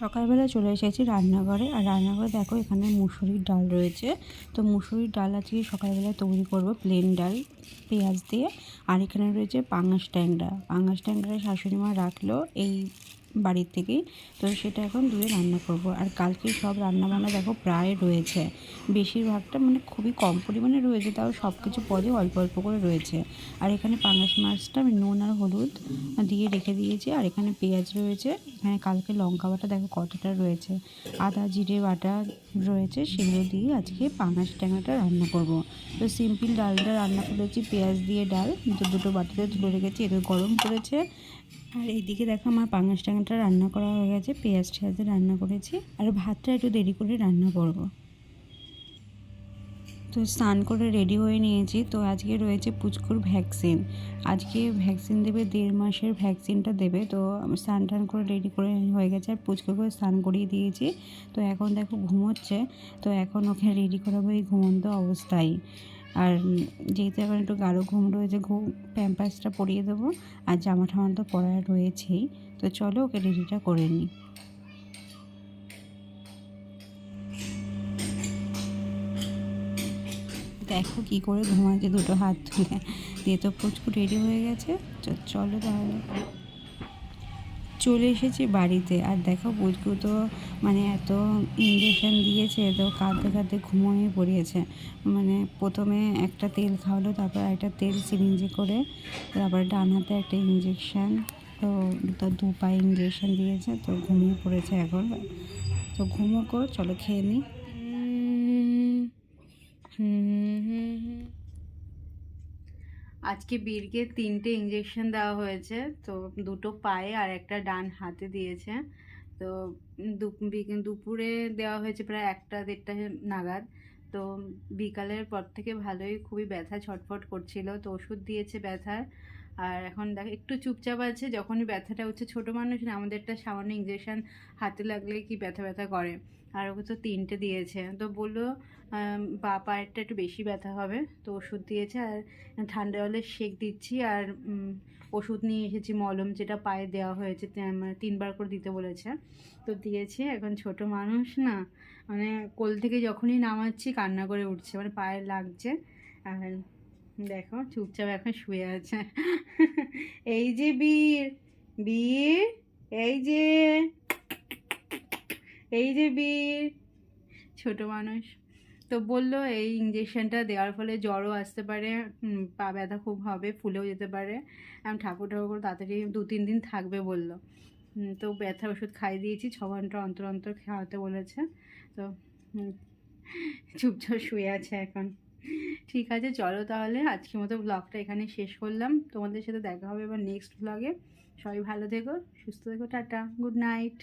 সকালবেলা চলে এসেছি রান্নাঘরে। আর রান্নাঘরে দেখো এখানে মুসুরির ডাল রয়েছে। তো মুসুরির ডাল আজকে সকালবেলা তৈরি করব প্লেন ডাল, পেঁয়াজ দিয়ে। আর এখানে রয়েছে পাঙাশ ট্যাংরা। পাঙাশ ট্যাংরা শাশুড়ি মা রাখল। এই বাড়ির থেকেই। তো সেটা এখন ধুয়ে রান্না করব। আর কালকে সব রান্না বান্না দেখো প্রায় রয়েছে। বেশিরভাগটা মানে খুবই কম পরিমাণে রয়েছে, তাও সব কিছু পদে অল্প অল্প করে রয়েছে। আর এখানে পাঙাশ মাছটা আমি নুন আর হলুদ দিয়ে রেখে দিয়েছি। আর এখানে পেঁয়াজ রয়েছে, এখানে কালকে লঙ্কা বাটা দেখো কতটা রয়েছে। আদা, জিরে বাটা রয়েছে, সেগুলো দিয়ে আজকে পাঙাশ ট্যাংরাটা রান্না করব। তো সিম্পল ডালটা রান্না করেছি, পেঁয়াজ দিয়ে ডাল। দুটো বাটিতে তুলে রেখেছি, এদের গরম করেছে। আর এইদিকে দেখো আমার পাঙাশ ট্যাংরাটা রান্না করা হয়ে গেছে, পেঁয়াজ টেয়াজ রান্না করেছি, আর ভাতটা একটু দেরি করে রান্না করব। তো স্নান করে রেডি হয়ে নিয়েছি, তো আজকে রয়েছে পুচকুর ভ্যাকসিন। আজকে ভ্যাকসিন দেবে, দেড় মাসের ভ্যাকসিনটা দেবে, তো স্নান টান করে রেডি করে হয়ে গেছে, আর পুচকুকে স্নান করিয়ে দিয়েছি। তো এখন দেখো ঘুমোচ্ছে, তো এখন ওকে রেডি করাবো এই ঘুমন্ত অবস্থায়। আর যেহেতু এখন একটু গাঢ় ঘুম রয়েছে, ঘুম প্যাম্পাসটা পরিয়ে দেবো আর জামা ঠামা তো পরা রয়েছেই। তো চলো ওকে রেডিটা করে নিই। দেখো কি করে ঘুমাচ্ছে দুটো হাত তুলে দিয়ে তো পুচকু রেডি হয়ে গেছে। চলো তাহলে। চলে এসেছি বাড়িতে। আর দেখো পুচকু তো মানে এত ইঞ্জেকশন দিয়েছে, তো কাঁদতে কাঁদতে ঘুমিয়ে পড়িয়েছে। মানে প্রথমে একটা তেল খাওয়ালো, তারপর একটা তেল সিরিঞ্জে করে, তারপর ডান হাতে একটা ইঞ্জেকশান তো তো দু পায়ে ইঞ্জেকশান দিয়েছে, তো ঘুমিয়ে পড়েছে এখন। তো ঘুমোকো চলো খেয়ে নিই আজকে বীরকে তিনটে ইঞ্জেকশন দেওয়া হয়েছে, তো দুটো পায়ে আর একটা ডান হাতে দিয়েছে। তো দুপুরে দেওয়া হয়েছে প্রায় একটা দেড়টা নাগাদ। তো বিকালের পর থেকে ভালোই খুবই ব্যথা ছটফট করছিল, তো ওষুধ দিয়েছে ব্যথার। আর এখন দেখ, একটু চুপচাপ আছে, যখনই ব্যথাটা হচ্ছে ছোটো মানুষ না, আমাদেরটা সামান্য ইঞ্জেকশন হাতে লাগলে কি ব্যথা ব্যথা করে। আর ওকে তো তিনটে দিয়েছে। তো বলল বা পায়েরটা একটু বেশি ব্যথা হবে, তো ওষুধ দিয়েছে আর ঠান্ডা জলের সেক দিচ্ছি আর ওষুধ নিয়ে এসেছি, মলম যেটা পায়ে দেওয়া হয়েছে তিনবার করে দিতে বলেছে। তো দিয়েছি, এখন ছোট মানুষ না মানে কোল থেকে যখনই নামাচ্ছি কান্না করে উঠছে মানে পায়ে লাগছে। আর দেখো, চুপচাপ এখন শুয়ে আছে। এই যে বীর বীর, এই যে এই যে বীর। ছোট মানুষ। তো বলল, এই ইঞ্জেকশনটা দেওয়ার ফলে জ্বরও আসতে পারে পা ব্যথা খুব হবে, ফুলেও যেতে পারে। আমি ঠাকুর ঠাকুর করে তাড়াতাড়ি দু, তিন দিন থাকবে বলল। তো ব্যথার ওষুধ খাইয়ে দিয়েছি, ছ ঘণ্টা অন্তর অন্তর খাওয়াতে বলেছে। তো চুপচাপ শুয়ে আছে এখন। ঠিক আছে, চলো তাহলে। আজকের মতো ব্লগটা এখানে শেষ করলাম। তোমাদের সাথে দেখা হবে এবার নেক্সট ব্লগে সবাই ভালো থেকো, সুস্থ থেকো, টাটা গুড নাইট